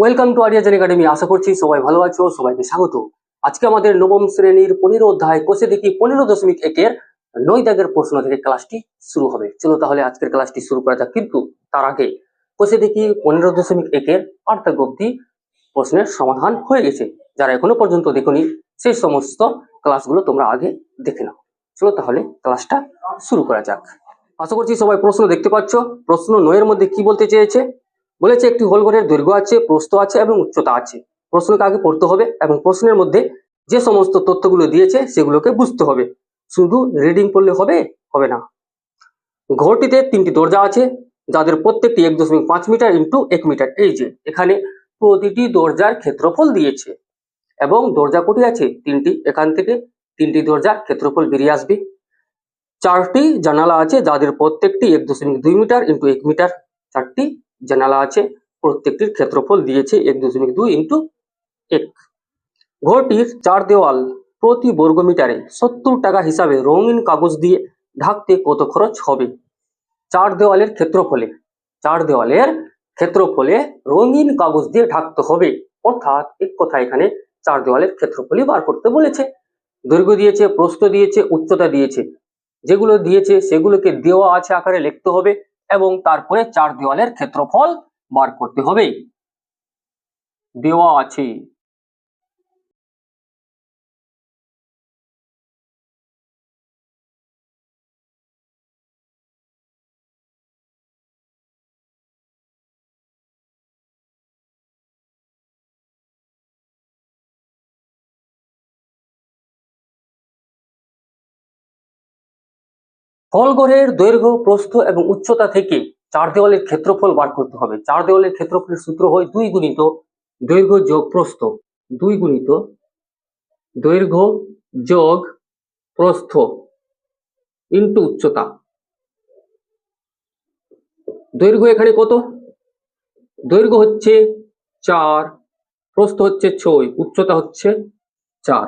Welcome to Ariyajan academy আশা করছি সবাই ভালো আছো, সবাইকে স্বাগত। আজকে আমাদের নবম শ্রেণির পনেরো অধ্যায় কোষে দেখি পনেরো দশমিক একের নয় দাগের প্রশ্ন থেকে ক্লাসটি শুরু হবে। চলো তাহলে আজকের ক্লাসটি শুরু করা যাক, কিন্তু তার আগে কোষে দেখি পনেরো দশমিক একের আট দাগ অব্দি প্রশ্নের সমাধান হয়ে গেছে। যারা এখনও পর্যন্ত দেখোনি, সেই সমস্ত ক্লাসগুলো তোমরা আগে দেখে নাও। চলো তাহলে ক্লাসটা শুরু করা যাক। আশা করছি সবাই প্রশ্ন দেখতে পাচ্ছ। প্রশ্ন নয়ের মধ্যে কি বলতে চেয়েছে? বলেছে একটি হোল ঘরের দৈর্ঘ্য আছে, প্রস্থ আছে এবং উচ্চতা আছে। প্রশ্নকে আগে পড়তে হবে এবং প্রশ্নের মধ্যে যে সমস্ত তথ্যগুলো দিয়েছে সেগুলোকে বুঝতে হবে। শুধু রিডিং পড়লে হবে? হবে না। ঘরটিতে তিনটি দরজা আছে, যাদের প্রত্যেকটি এক দশমিক পাঁচ মিটার ইন্টু এক মিটার। এই যে, এখানে প্রতিটি দরজার ক্ষেত্রফল দিয়েছে এবং দরজা কটি আছে? তিনটি। এখান থেকে তিনটি দরজার ক্ষেত্রফল বেরিয়ে আসবে। চারটি জানালা আছে, যাদের প্রত্যেকটি এক দশমিক দুই মিটার ইন্টু এক মিটার। চারটি জানালা আছে, প্রত্যেকটির ক্ষেত্রফল দিয়েছে এক দশমিক দুই ইন্টু এক। ঘরটির চার দেওয়াল প্রতি বর্গমিটারে সত্তর টাকা হিসাবে রঙিন কাগজ দিয়ে ঢাকতে কত খরচ হবে? চার দেওয়ালের ক্ষেত্রফলে, চার দেওয়ালের ক্ষেত্রফলে রঙিন কাগজ দিয়ে ঢাকতে হবে। অর্থাৎ এক কথা এখানে চার দেওয়ালের ক্ষেত্রফলই বার করতে বলেছে। দৈর্ঘ্য দিয়েছে, প্রস্থ দিয়েছে, উচ্চতা দিয়েছে। যেগুলো দিয়েছে সেগুলোকে দেওয়া আছে আকারে লিখতে হবে। এবং তারপরে চার দেওয়ালের ক্ষেত্রফল বার করতে হবে। দেওয়া আছে। হলঘরের দৈর্ঘ্য, প্রস্থ এবং উচ্চতা থেকে চার দেওয়ালের ক্ষেত্রফল বার করতে হবে। চার দেওয়ালের ক্ষেত্রফলের সূত্র হয় দুই গুণিত দৈর্ঘ্য যোগ প্রস্থ। দুই গুণিত দৈর্ঘ্য যোগ প্রস্থ ইন্টু উচ্চতা। দৈর্ঘ্য এখানে কত? দৈর্ঘ্য হচ্ছে চার, প্রস্থ হচ্ছে ছয়, উচ্চতা হচ্ছে চার।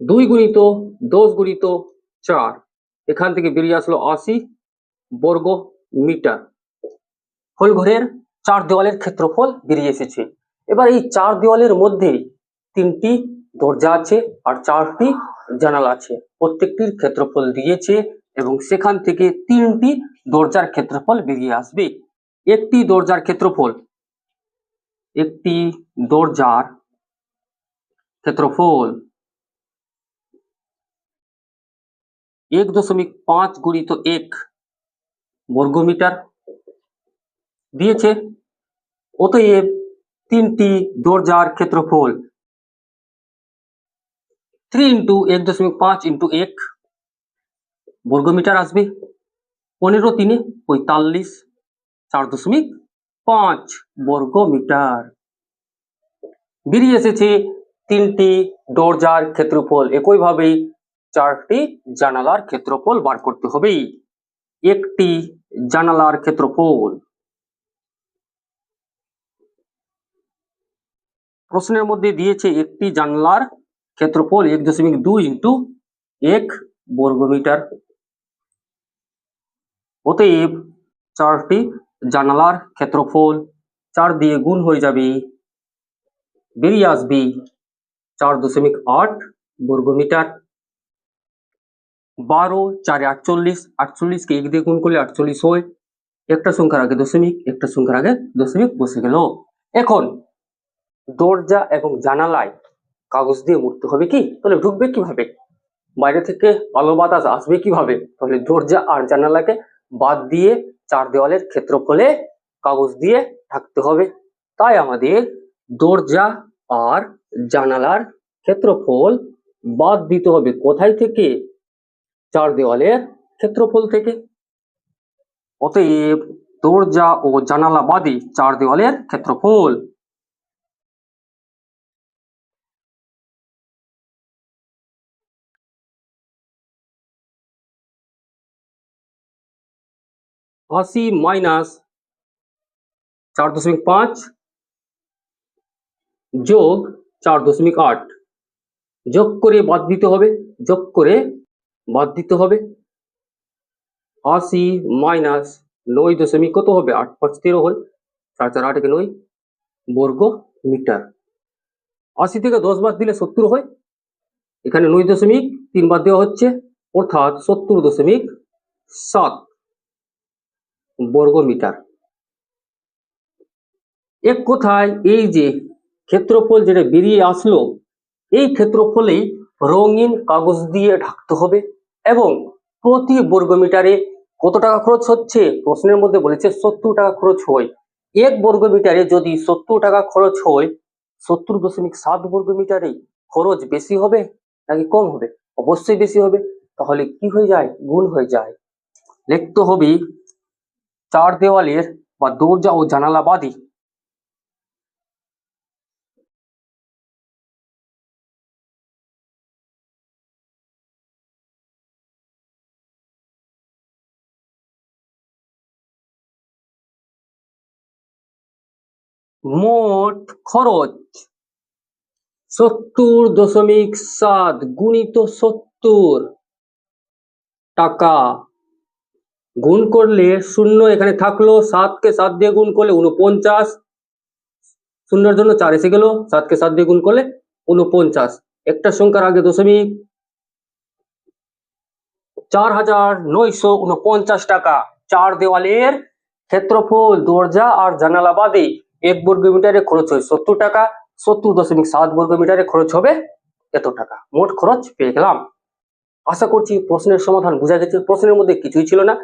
দুই গুণিত দশ গুণিত চার। এখান থেকে বেরিয়ে আসলো আশি বর্গ মিটার। হোল ঘরের চার দেওয়ালের ক্ষেত্রফল বেরিয়ে এসেছে। এবার এই চার দেওয়ালের মধ্যে তিনটি দরজা আছে আর চারটি জানালা আছে। প্রত্যেকটির ক্ষেত্রফল দিয়েছে এবং সেখান থেকে তিনটি দরজার ক্ষেত্রফল বেরিয়ে আসবে। একটি দরজার ক্ষেত্রফল, একটি দরজার ক্ষেত্রফল এক দশমিক পাঁচ গুণিত এক বর্গমিটার দিয়েছে। অতএব তিনটি দরজার ক্ষেত্রফল থ্রি ইন্টু এক দশমিক পাঁচ ইন্টু এক বর্গমিটার আসবে পনেরো তিনে পঁয়তাল্লিশ চার দশমিক পাঁচ বর্গমিটার। বেরিয়ে এসেছে তিনটি দরজার ক্ষেত্রফল। একইভাবেই চারটি জানালার ক্ষেত্রফল বার করতে হবে। একটি জানালার ক্ষেত্রফল। প্রশ্নের মধ্যে দিয়েছে একটি জানলার ক্ষেত্রফল এক দশমিক দুই ইন্টু এক বর্গমিটার। অতএব চারটি জানালার ক্ষেত্রফল চার দিয়ে গুণ হয়ে যাবে, বেরিয়ে আসবে চার দশমিক আট বর্গমিটার। বারো, চারে আটচল্লিশ, আটচল্লিশকে এক দিয়ে গুণ করলে আটচল্লিশ হয়। একটা সংখ্যার আগে দশমিক, একটা সংখ্যার আগে দশমিক বসে গেল। এখন, দরজা এবং জানালায় কাগজ দিয়ে মুড়তে হবে কি? তাহলে ঢুকবে কীভাবে? বাইরে থেকে আলো বাতাস আসবে কীভাবে? তাহলে দরজা আর জানালাকে বাদ দিয়ে চার দেওয়ালের ক্ষেত্রফলে কাগজ দিয়ে ঢাকতে হবে। তাই আমাদের দরজা আর জানালার ক্ষেত্রফল বাদ দিতে হবে। কোথায় থেকে? চার দেওয়ালের ক্ষেত্রফল থেকে। অতএব দরজা ও জানালা বাদে চার দেওয়ালের ক্ষেত্রফল। আশি মাইনাস চার দশমিক পাঁচ যোগ চার দশমিক আট। যোগ করে বাদ দিতে হবে, যোগ করে বাদ দিতে হবে। আশি মাইনাস নয় দশমিক কত হবে? আট পাঁচ তেরো হয় চার চার আট একে নয় বর্গ মিটার। আশি থেকে দশ বাদ দিলে সত্তর হয়। এখানে নয় দশমিক তিন বাদ দেওয়া হচ্ছে, অর্থাৎ সত্তর দশমিক সাত বর্গ মিটার। এক কথায় এই যে ক্ষেত্রফল যেটা বেরিয়ে আসলো, এই ক্ষেত্রফলেই রঙিন কাগজ দিয়ে ঢাকতে হবে এবং প্রতি বর্গমিটারে কত টাকা খরচ হচ্ছে? প্রশ্নের মধ্যে বলেছে সত্তর টাকা খরচ হয়। এক বর্গমিটারে যদি সত্তর টাকা খরচ হয়, সত্তর দশমিক সাত বর্গমিটারে খরচ বেশি হবে নাকি কম হবে? অবশ্যই বেশি হবে। তাহলে কি হয়ে যায়? গুণ হয়ে যায়। লিখতে হবে চার দেওয়ালের বা দরজা ও জানালা বাদী খরচ। সত্তর দশমিক সাত গুণিত সত্তর টাকা। গুণ করলে শূন্য এখানে থাকল, সাতকে সাত দিয়ে গুণ করলে উনপঞ্চাশ শূন্যের জন্য চার এসে গেল, সাতকে সাত দিয়ে গুণ করলে উনপঞ্চাশ একটা সংখ্যার আগে দশমিক। চার হাজার নয়শো উনপঞ্চাশ টাকা। চার দেওয়ালের ক্ষেত্রফল, দরজা আর জানালা বাদে এক বর্গ মিটারে খরচ হয় সত্তর টাকা, সত্তর দশমিক সাত বর্গ মিটারে খরচ হবে এত টাকা। মোট খরচ পেয়ে গেলাম। আশা করছি প্রশ্নের সমাধান বোঝা গেছে। প্রশ্নের মধ্যে কিছুই ছিল না।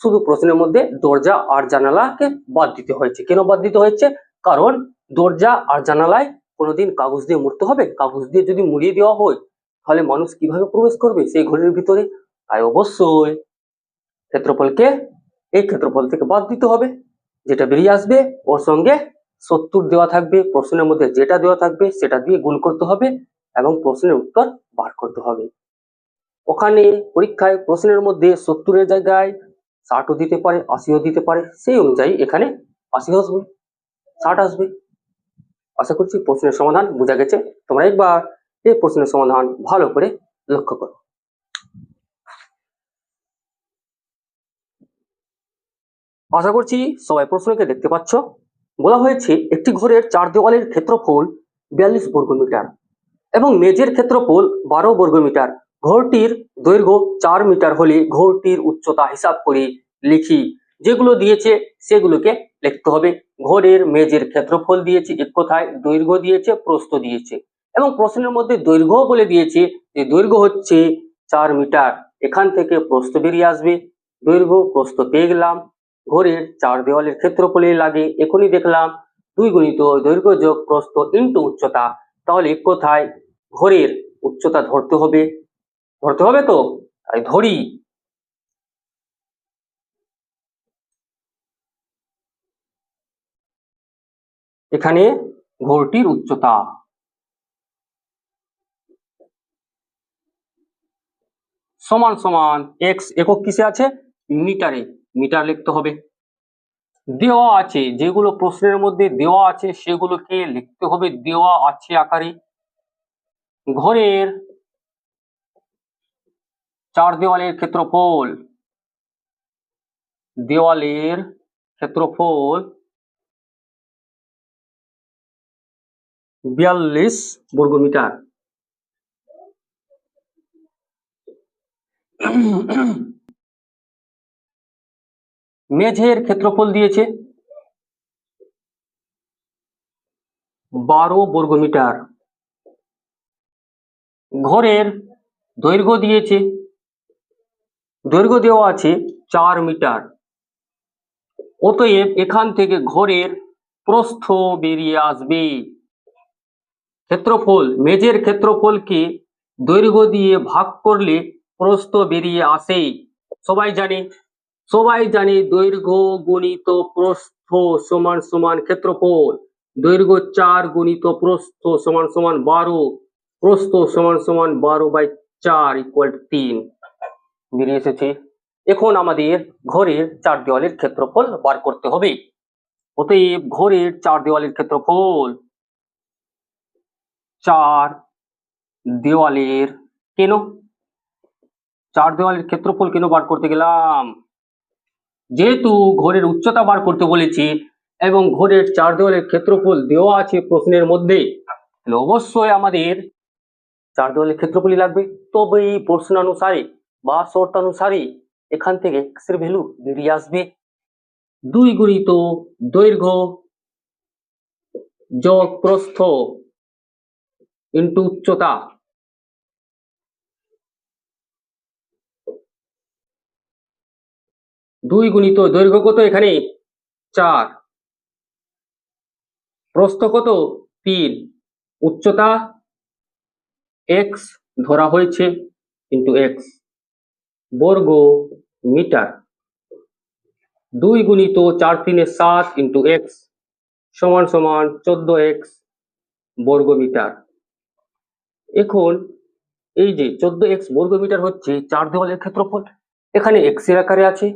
শুধু প্রশ্নের মধ্যে দরজা আর জানালাকে বাদ দিতে হয়েছে। কেন বাদ দিতে হয়েছে? কারণ দরজা আর জানালায় কোনোদিন কাগজ দিয়ে মুড়তে হবে। কাগজ দিয়ে যদি মুড়িয়ে দেওয়া হয়, তাহলে মানুষ কীভাবে প্রবেশ করবে সেই ঘরের ভিতরে? তাই অবশ্যই ক্ষেত্রফলকে, এই ক্ষেত্রফল থেকে বাদ দিতে হবে। যেটা বেরিয়ে আসবে, ওর সঙ্গে সত্তর দেওয়া থাকবে, প্রশ্নের মধ্যে যেটা দেওয়া থাকবে সেটা দিয়ে গুণ করতে হবে এবং প্রশ্নের উত্তর বার করতে হবে। ওখানে পরীক্ষায় প্রশ্নের মধ্যে সত্তরের জায়গায় ষাটও দিতে পারে, আশিও দিতে পারে, সেই অনুযায়ী এখানে আশি আসবে, ষাট আসবে। আশা করছি প্রশ্নের সমাধান বোঝা গেছে। তোমরা একবার এই প্রশ্নের সমাধান ভালো করে লক্ষ্য করো। আশা করছি সবাই প্রশ্নকে দেখতে পাচ্ছ। বলা হয়েছে, একটি ঘরের চার দেওয়ালের ক্ষেত্রফল বিয়াল্লিশ বর্গমিটার এবং মেঝের ক্ষেত্রফল বারো বর্গমিটার ঘরটির দৈর্ঘ্য চার মিটার হলে ঘরটির উচ্চতা হিসাব করে লিখি। যেগুলো দিয়েছে, সেগুলোকে লিখতে হবে। ঘরের মেঝের ক্ষেত্রফল দিয়েছে এক কথায়? দৈর্ঘ্য দিয়েছে, প্রস্থ দিয়েছে। এবং প্রশ্নের মধ্যে দৈর্ঘ্য বলে দিয়েছে যে দৈর্ঘ্য হচ্ছে চার মিটার। এখান থেকে প্রস্থ বেরিয়ে আসবে। দৈর্ঘ্য, প্রস্থ পেয়ে গেলাম। ঘরের চার দেওয়ালের ক্ষেত্রফলে লাগে। এখনই দেখলাম দুই গুণিত দৈর্ঘ্য যোগ প্রস্থ ইন্টু উচ্চতা। তাহলে কোথায় ঘরের উচ্চতা ধরতে হবে? ধরতে হবে তো? তাই ধরি। এখানে ঘরটির উচ্চতা। সমান সমান এক্স একক কিসে আছে? মিটারে। মিটার লিখতে হবে। দেওয়া আছে, যেগুলো প্রশ্নের মধ্যে দেওয়া আছে, সেগুলোকে লিখতে হবে দেওয়া আছে আকারে। ঘরের চার দেওয়ালের ক্ষেত্রফল দেওয়ালের ক্ষেত্রফল বিয়াল্লিশ বর্গমিটার। মেঝের ক্ষেত্রফল দিয়েছে বারো বর্গমিটার। ঘরের দৈর্ঘ্য দিয়েছে, দৈর্ঘ্য দেওয়া আছে চার মিটার। অতএব এখান থেকে ঘরের প্রস্থ বেরিয়ে আসবে। ক্ষেত্রফল, মেঝের ক্ষেত্রফলকে দৈর্ঘ্য দিয়ে ভাগ করলে প্রস্থ বেরিয়ে আসে। সবাই জানে সবাই জানে দৈর্ঘ্য, গুণিত, প্রস্থ সমান সমান ক্ষেত্রফল। দৈর্ঘ্য চার, গুণিত প্রস্থ সমান সমান বারো, প্রস্থ সমান সমান বারো বাই চার ইকুয়াল তিন। বেরিয়ে এসেছে। এখন আমাদের ঘরের চার দেওয়ালের ক্ষেত্রফল বার করতে হবে। অতএব ঘরের চার দেওয়ালের ক্ষেত্রফল চার দেওয়ালের কেন? চার দেওয়ালের ক্ষেত্রফল কেন বার করতে গেলাম? যেহেতু ঘরের উচ্চতা বার করতে বলেছি এবং ঘরের চার দেওয়ালের ক্ষেত্রফল দেওয়া আছে প্রশ্নের মধ্যে অবশ্যই আমাদের চার দেওয়ালের ক্ষেত্রফলই লাগবে। তবে এই প্রশ্নানুসারে বা শর্তানুসারে এখান থেকে এক্সের ভ্যালু বেরিয়ে আসবে। দুই গুণিত দৈর্ঘ্য যোগ প্রস্থ ইন্টু উচ্চতা। দুই গুণিত দৈর্ঘ্য কত এখানে? চার। প্রস্থ কত? তিন। উচ্চতা এক্স ধরা হয়েছে ইন্টু এক্স বর্গ মিটার। দুই গুণিত চার তিনে সাত ইন্টু এক্স সমান সমান চোদ্দ এক্স বর্গ মিটার। এখন এই যে চোদ্দ এক্স বর্গ মিটার হচ্ছে চার দেওয়ালের ক্ষেত্রফল, এখানে এক্সের আকারে আছে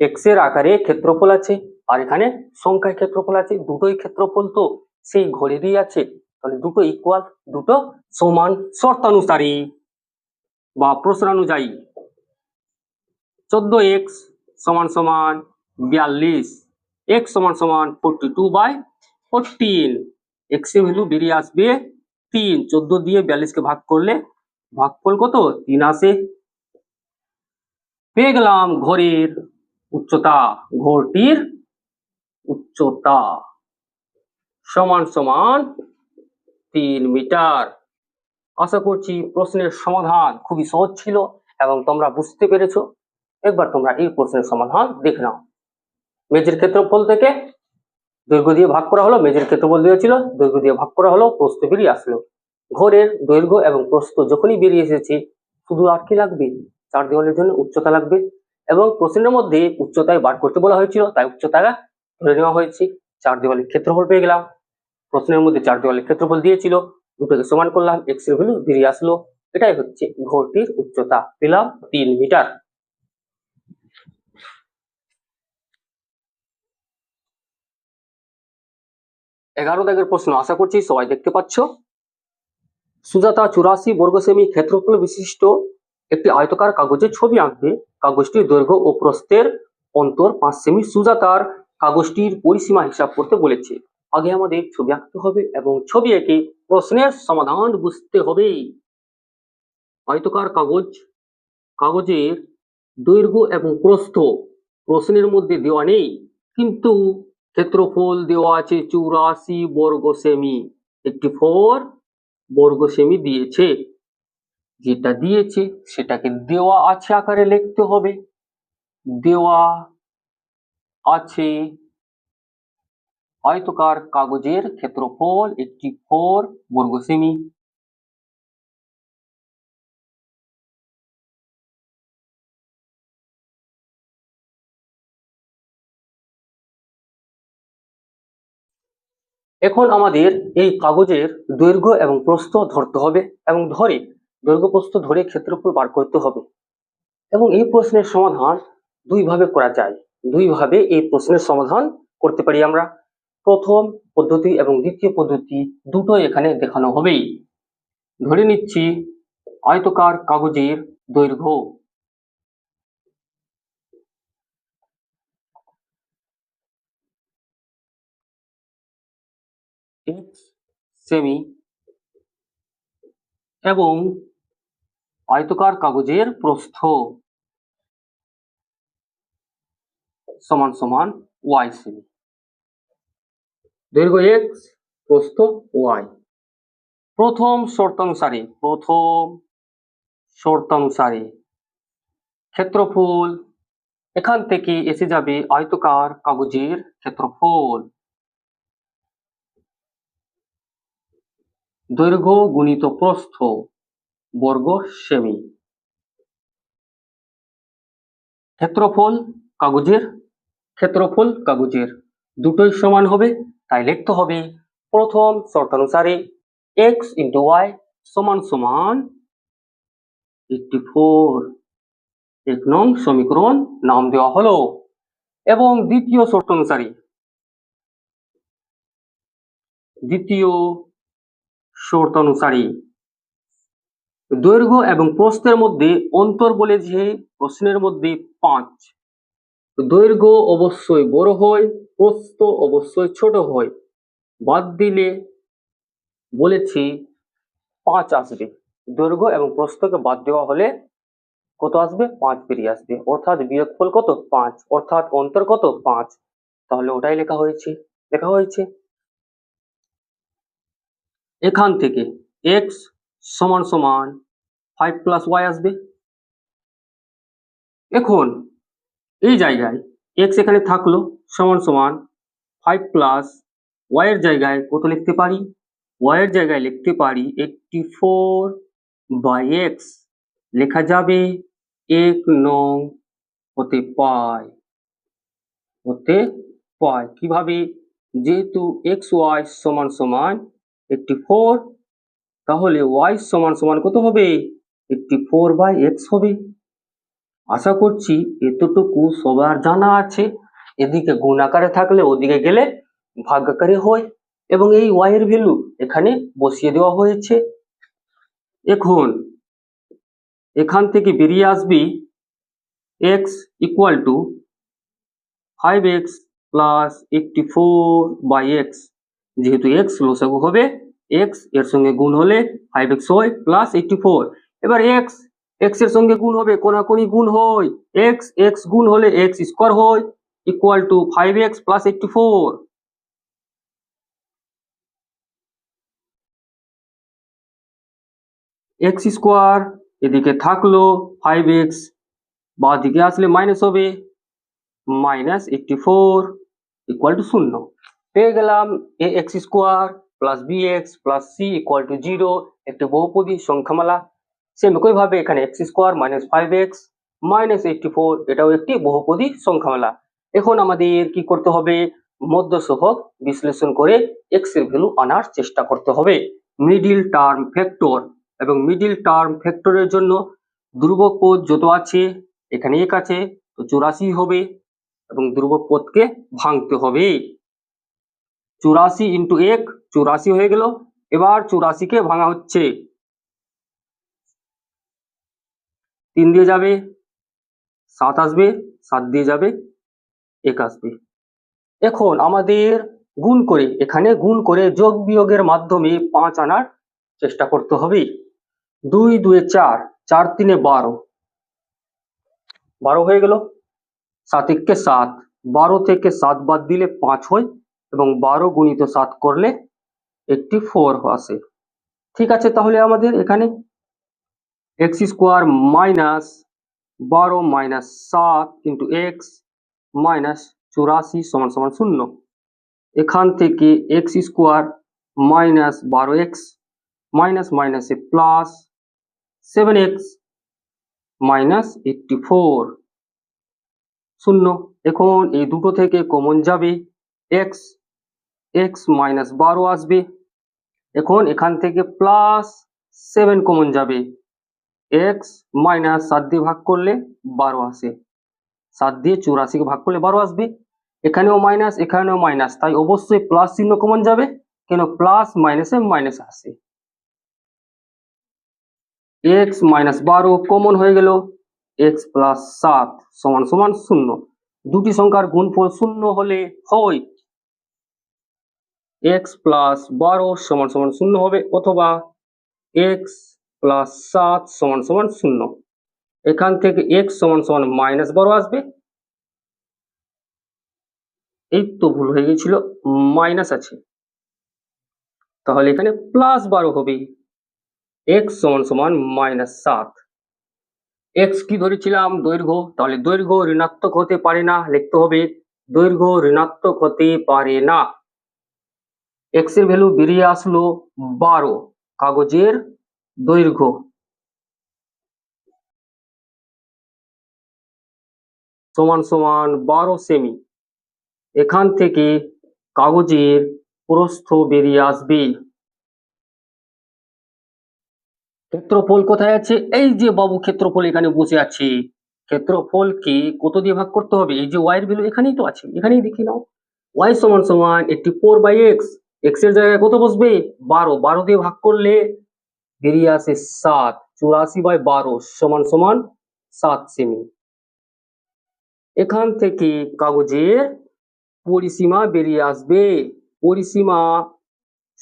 এক্সের আকারে ক্ষেত্রফল আছে, আর এখানে সংখ্যায় ক্ষেত্রফল আছে, দুটোই ক্ষেত্রফল তো সেই ঘরেরই আছে। তাহলে দুটো ইকুয়াল দুটো সমান শর্তানুসারী বা প্রশ্নানুযায়ী। চোদ্দ এক্স সমান সমান বিয়াল্লিশ এক্স সমান সমান ফোরটি টু বাই ফোরটিন এক্সের ভ্যালু বেরিয়ে আসবে তিন। চোদ্দ দিয়ে বিয়াল্লিশকে ভাগ করলে ভাগফল কত? তিন আসে। পেয়ে গেলাম ঘরের উচ্চতা ঘরটির উচ্চতা সমান সমান তিন মিটার। আশা করছি প্রশ্নের সমাধান খুবই সহজ ছিল এবং তোমরা বুঝতে পেরেছ। একবার তোমরা এই প্রশ্নের সমাধান দেখে নাও। মেজের ক্ষেত্রফল থেকে দৈর্ঘ্য দিয়ে ভাগ করা হলো মেজের ক্ষেত্রফল দিয়েছিল, দৈর্ঘ্য দিয়ে ভাগ করা হলো, প্রস্থ বেরিয়ে আসলো। ঘরের দৈর্ঘ্য এবং প্রস্থ যখনই বেরিয়ে এসেছে, শুধু আর কি লাগবে? চার দেওয়ালের জন্য উচ্চতা লাগবে। এবং প্রশ্নের মধ্যে উচ্চতায় বার করতে বলা হয়েছিল, তাই উচ্চতা ধরে নেওয়া হয়েছে। চার দেওয়ালের ক্ষেত্রফল পেয়ে গেলাম। প্রশ্নের মধ্যে চার দেওয়ালের ক্ষেত্রফল দিয়েছিল, দুটোকে সমান করলাম এক্সের ভ্যালু বেরিয়ে আসলো। এটাই হচ্ছে ঘরটির উচ্চতা, পেলাম তিন মিটার। এগারো দাগের প্রশ্ন আশা করছি সবাই দেখতে পাচ্ছ। সুজাতা চুরাশি বর্গ সেমি ক্ষেত্রফল বিশিষ্ট একটি আয়তকার কাগজে ছবি আঁকবে। কাগজটির দৈর্ঘ্য ও প্রস্থের অন্তর পাঁচ সেমি সুজাতার। কাগজটির পরিসীমা হিসাব করতে বলেছে। আগে আমাদের ছবি আঁকতে হবে এবং ছবি এঁকে প্রশ্নের সমাধান বুঝতে হবে। আয়তকার কাগজ, কাগজের দৈর্ঘ্য এবং প্রস্থ প্রশ্নের মধ্যে দেওয়া নেই। কিন্তু ক্ষেত্রফল দেওয়া আছে চুরাশি বর্গ সেমি। একটি ফোর বর্গ সেমি দিয়েছে। যেটা দিয়েছে সেটাকে দেওয়া আছে আকারে লিখতে হবে। দেওয়া আছে আয়তকার কাগজের ক্ষেত্রফল একটি ফোর বর্গ সেমি এখন আমাদের এই কাগজের দৈর্ঘ্য এবং প্রস্থ ধরতে হবে এবং ধরে দৈর্ঘ্য প্রস্থ ধরে ক্ষেত্রফল বার করতে হবে। এবং এই প্রশ্নের সমাধান দুই ভাবে করা যায়। দুই ভাবে এই প্রশ্নের সমাধান করতে পারি আমরা। প্রথম পদ্ধতি এবং দ্বিতীয় পদ্ধতি দুটোই এখানে দেখানো হবেই। ধরে নিচ্ছি আয়তকার কাগজের দৈর্ঘ্য। সেমি এবং আয়তকার কাগজের প্রস্থ। সমান সমান ওয়াই সেমি দৈর্ঘ্য এক্স প্রস্থ ওয়াই প্রথম শর্তানুসারে প্রথম শর্তানুসারে ক্ষেত্রফল, এখান থেকে এসে যাবে আয়তকার কাগজের ক্ষেত্রফল। দৈর্ঘ্য গুণিত প্রস্থ। বর্গ সেমি। ক্ষেত্রফল কাগজের ক্ষেত্রফল কাগজের দুটোই সমান হবে, তাই লিখতে হবে প্রথম শর্তানুসারে এক্স ইন্টু ওয়াই সমান সমান এইটটি ফোর। এক নং সমীকরণ নাম দেওয়া হলো। এবং দ্বিতীয় শর্তানুসারে দ্বিতীয় শর্তানুসারে দৈর্ঘ্য এবং প্রস্থের মধ্যে অন্তর বলে যে প্রশ্নের মধ্যে পাঁচ। দৈর্ঘ্য অবশ্যই বড় হয়, প্রস্থ অবশ্যই ছোট হয়। বাদ দিলে বলেছি পাঁচ আসবে। দৈর্ঘ্য এবং প্রস্থকে বাদ দেওয়া হলে কত আসবে? পাঁচ বেরিয়ে আসবে। অর্থাৎ বিয়োগফল কত? পাঁচ। অর্থাৎ অন্তর কত? পাঁচ। তাহলে ওটাই লেখা হয়েছে। লেখা হয়েছে এখান থেকে এক্স সমান সমান ফাইভ প্লাস ওয়াই আসবে। এখন এই জায়গায় এক্স এখানে থাকল, সমান সমান ফাইভ প্লাস ওয়াইয়ের জায়গায় কত লিখতে পারি? ওয়াইয়ের জায়গায় লিখতে পারি এইটটি ফোর বাই এক্স লেখা যাবে এক নং হতে পায় হতে পায় কীভাবে? যেহেতু এক্স ওয়াই সমান সমান এইটটি ফোর তাহলে ওয়াই সমান সমান কত হবে? একটি ফোর বাই এক্স হবে। আশা করছি এতটুকু সবার জানা আছে। এদিকে গুণ আকারে থাকলে ওদিকে গেলে ভাগ আকারে হয় এবং এই ওয়াই এর ভ্যালু এখানে বসিয়ে দেওয়া হয়েছে। এখন এখান থেকে বেরিয়ে আসবি x equal to five x plus eighty four by x যেহেতু এক্স লসাগু হবে এক্সের সঙ্গে গুণ হলে ফাইভ এক্স হয় প্লাস এইটটি ফোর এবার এক্স এক্সের সঙ্গে গুণ হবে, কোনাকুনি গুণ হয় এক্স এক্স গুণ হলে এক্স স্কোয়ার হয় equal to five x plus eighty four x square এদিকে থাকল ফাইভ এক্স বা দিকে আসলে মাইনাস হবে minus eighty four equal to শূন্য। পেয়ে গেলাম a x square plus b x plus c equal to zero একটি বহুপদী সংখ্যামালা। সেম একইভাবে এখানে x square minus five x minus eighty four এটাও একটি বহুপদী সংখ্যামালা। এখন আমাদের কি করতে হবে? মধ্য সহগ বিশ্লেষণ করে এক্সের ভ্যালু আনার চেষ্টা করতে হবে। মিডিল টার্ম ফ্যাক্টর এবং মিডিল টার্ম ফ্যাক্টরের জন্য ধ্রুবক পদ যত আছে, এখানে এক আছে, তো চুরাশি হবে এবং ধ্রুবক পদকে ভাঙতে হবে। চুরাশি ইন্টু এক, চুরাশি হয়ে গেল। এবার চুরাশিকে ভাঙা হচ্ছে। তিন দিয়ে যাবে, সাত আসবে, সাত দিয়ে যাবে, এক আসবে। এখন আমাদের গুণ করে, এখানে গুণ করে যোগ বিয়োগের মাধ্যমে পাঁচ আনার চেষ্টা করতে হবে। দুই, দুয়ে চার চার তিনে বারো। বারো হয়ে গেল। সাত একে সাত, বারো থেকে সাত বাদ দিলে পাঁচ হয়। এবং বারো গুণিত সাত করলে একটি ফোর আসে। ঠিক আছে, তাহলে আমাদের এখানে এক্স স্কোয়ার মাইনাস বারো মাইনাস সাত ইন্টু এক্স মাইনাস চুরাশি সমান সমান শূন্য। এখান থেকে এক্স স্কোয়ার মাইনাস বারো এক্স মাইনাস মাইনাসে plus seven x minus eighty four শূন্য। এখন এই দুটো থেকে কমন যাবে। এক্স এক্স মাইনাস বারো আসবে। এখন এখান থেকে প্লাস সেভেন কমন যাবে। এক্স মাইনাস সাত দিয়ে ভাগ করলে বারো আসে। সাত দিয়ে চুরাশিকে ভাগ করলে বারো আসবে। এখানেও মাইনাস এখানেও মাইনাস তাই অবশ্যই প্লাস চিহ্ন কমন যাবে, কেন প্লাস মাইনাসে মাইনাস আসে। এক্স মাইনাস বারো কমন হয়ে গেল। এক্স প্লাস সাত সমান সমান শূন্য। দুটি সংখ্যার গুণফল শূন্য হলে হয়। এক্স প্লাস বারো সমান সমান শূন্য হবে অথবা এক্স প্লাস সাত সমান সমান শূন্য। এখান থেকে এক্স সমান সমান মাইনাস বারো আসবে। এই তো ভুল হয়ে গেছিল মাইনাস আছে। তাহলে এখানে প্লাস বারো হবে এক্স সমান সমান মাইনাস সাত। এক্স কি ধরেছিলাম? দৈর্ঘ্য। তাহলে দৈর্ঘ্য ঋণাত্মক হতে পারে না, লিখতে হবে দৈর্ঘ্য ঋণাত্মক হতে পারে না। এক্সের ভ্যালু বেরিয়ে আসলো বারো, কাগজের দৈর্ঘ্য। সমান সমান বারো সেমি এখান থেকে কাগজের প্রস্থ বেরিয়ে আসবে। ক্ষেত্রফল কোথায় আছে? এই যে বাবু ক্ষেত্রফল এখানে বসে আছে। ক্ষেত্রফলকে কত দিয়ে ভাগ করতে হবে? এই যে ওয়াই এর ভ্যালু এখানেই তো আছে। এখানেই দেখে নাও ওয়াই সমান সমান এইটটি ফোর বাই এক্স এক্সের জায়গায় কত বসবে? বারো। বারো দিয়ে ভাগ করলে বেরিয়ে আসে সাত। চুরাশি বাই বারো সমান সমান সাত সেমি। এখান থেকে কাগজের পরিসীমা বেরিয়ে আসবে। পরিসীমা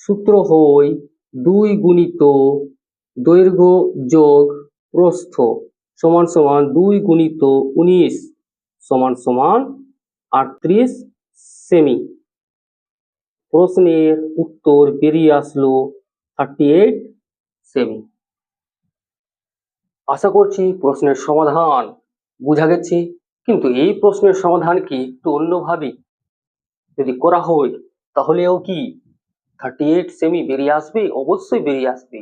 সূত্র হই দুই গুণিত দৈর্ঘ্য যোগ প্রস্থ সমান সমান দুই গুণিত উনিশ সমান সমান আটত্রিশ সেমি। প্রশ্নের উত্তর বেরিয়ে আসলো থার্টি এইট সেমি আশা করছি প্রশ্নের সমাধান বোঝা গেছে, কিন্তু এই প্রশ্নের সমাধান কি একটু অন্যভাবে? যদি করা হয়, তাহলেও কি? থার্টি এইট সেমি বেরিয়ে আসবে, অবশ্যই বেরিয়ে আসবে।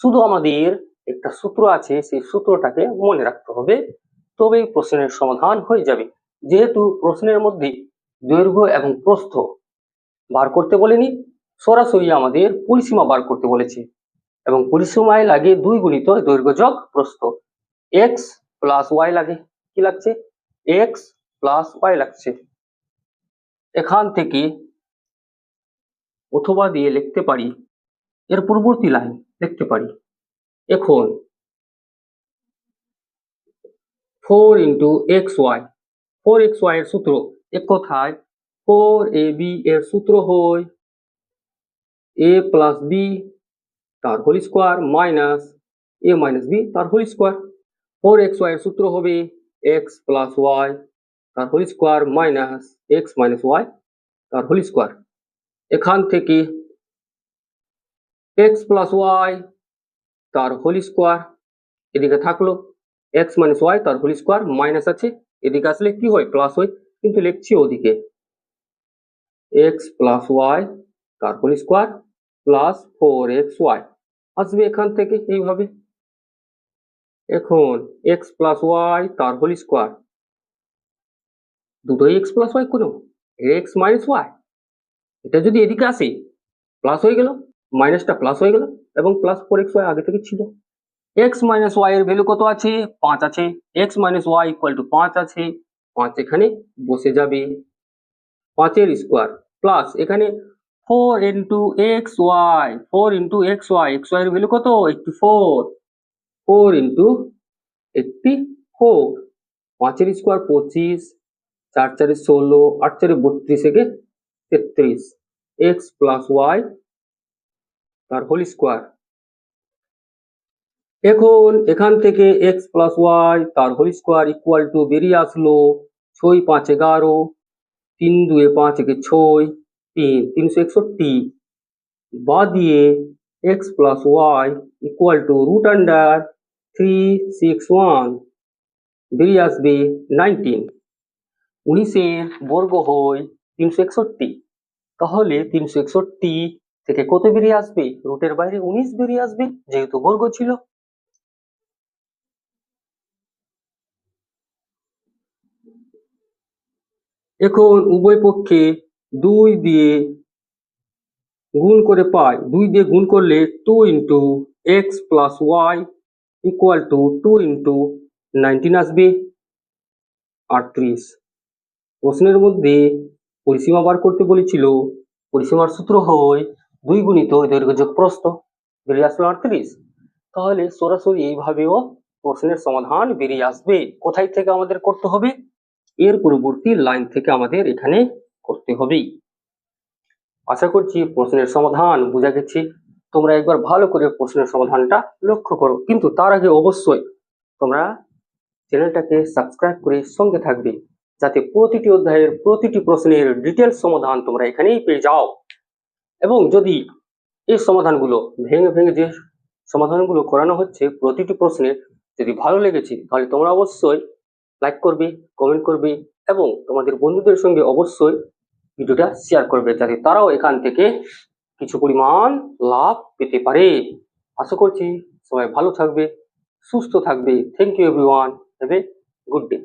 শুধু আমাদের একটা সূত্র আছে, সেই সূত্রটাকে মনে রাখতে হবে। তবে প্রশ্নের সমাধান হয়ে যাবে। যেহেতু প্রশ্নের মধ্যে দৈর্ঘ্য এবং প্রস্থ বার করতে বলেনি। সরাসরি আমাদের পরিসীমা বার করতে বলেছে এবং পরিসীমায় লাগে দুই গুণিত দৈর্ঘ্য যোগ প্রস্থ। এক্স প্লাস ওয়াই লাগে, কি লাগছে? এক্স প্লাস ওয়াই লাগছে। এখান থেকে অথবা দিয়ে লিখতে পারি, এর পূর্ববর্তী লাইন লিখতে পারি। এখন four into x y four x y এর সূত্র এক কথায় ফোর এ বি এর সূত্র হয় এ প্লাস বি তার whole square minus a minus b তার whole square. Four x y এর সূত্র হবে এক্স প্লাস ওয়াই তার whole square minus x minus y তার হোল স্কোয়ার। এখান থেকে এক্স প্লাস ওয়াই তার হোল স্কোয়ার এদিকে থাকল, এক্স মাইনাস ওয়াই তার হোল স্কোয়ার মাইনাস আছে, এদিকে আসলে কি হয়? প্লাস হয়, কিন্তু লিখছি ওদিকে। এক্স প্লাস ওয়াই তার whole square plus four x y আসবে এখান থেকে এইভাবে। এখন এক্স প্লাস ওয়াই তার হোল স্কোয়ার দুটোই এক্স প্লাস ওয়াই করো। এক্স মাইনাস ওয়াই এটা যদি এদিকে আসে প্লাস হয়ে গেল মাইনাসটা প্লাস হয়ে গেল, এবং প্লাস ফোর এক্স ওয়াই আগে থেকে ছিল। এক্স মাইনাস ওয়াই এর ভ্যালু কত আছে? পাঁচ আছে। X minus y equal to পাঁচ আছে। পাঁচ এখানে বসে যাবে। পাঁচের স্কোয়ার প্লাস এখানে four into x y four into x y x y এর ভ্যালু কত? Eighty four four into eighty four পাঁচের স্কোয়ার পঁচিশ, চার চারে ষোলো, আট চারে বত্রিশ একে তেত্রিশ এক্স প্লাস ওয়াই তার হোল স্কোয়ার এখন এখান থেকে এক্স প্লাস ওয়াই তার হোল স্কোয়ার ইকুয়াল টু বেরিয়ে আসলো ছয় পাঁচ এগারো তিন দুয়ে পাঁচ একে ছয়, তিন, তিনশো একষট্টি। বা দিয়ে x plus y equal to root under three six one বেরিয়ে আসবে নাইনটিন উনিশের বর্গ হয় তিনশো একষট্টি। তাহলে তিনশো একষট্টি থেকে কত বেরিয়ে আসবে? রুটের বাইরে উনিশ বেরিয়ে আসবে, যেহেতু বর্গ ছিল। এখন উভয় পক্ষে দুই দিয়ে গুণ করে পাই। দুই দিয়ে গুণ করলে two into x plus y equal to two into nineteen আসবে। আটত্রিশ। প্রশ্নের মধ্যে পরিসীমা বার করতে বলেছিল, পরিসীমার সূত্র হয় দুই গুণিত দৈর্ঘ্য যোগ বেরিয়ে আসলো আটত্রিশ। তাহলে সরাসরি এইভাবেও প্রশ্নের সমাধান বেরিয়ে আসবে। কোথায় থেকে আমাদের করতে হবে? এর পরবর্তী লাইন থেকে আমাদের এখানে করতে হবে আশা করছি প্রশ্নের সমাধান বোঝা গেছে। তোমরা একবার ভালো করে প্রশ্নের সমাধানটা লক্ষ্য করো। কিন্তু তার আগে অবশ্যই তোমরা চ্যানেলটাকে সাবস্ক্রাইব করে সঙ্গে থাকবে, যাতে প্রতিটি অধ্যায়ের প্রতিটি প্রশ্নের ডিটেলস সমাধান তোমরা এখানেই পেয়ে যাও। এবং যদি এই সমাধানগুলো ভেঙে ভেঙে যে সমাধানগুলো করানো হচ্ছে প্রতিটি প্রশ্নের যদি ভালো লেগেছে, তাহলে তোমরা অবশ্যই লাইক করবে কমেন্ট করবে এবং তোমাদের বন্ধুদের সঙ্গে অবশ্যই ভিডিওটা শেয়ার করবে যাতে তারাও এখান থেকে কিছু পরিমাণ লাভ পেতে পারে। আশা করছি সবাই ভালো থাকবে, সুস্থ থাকবে। Thank you everyone have a good day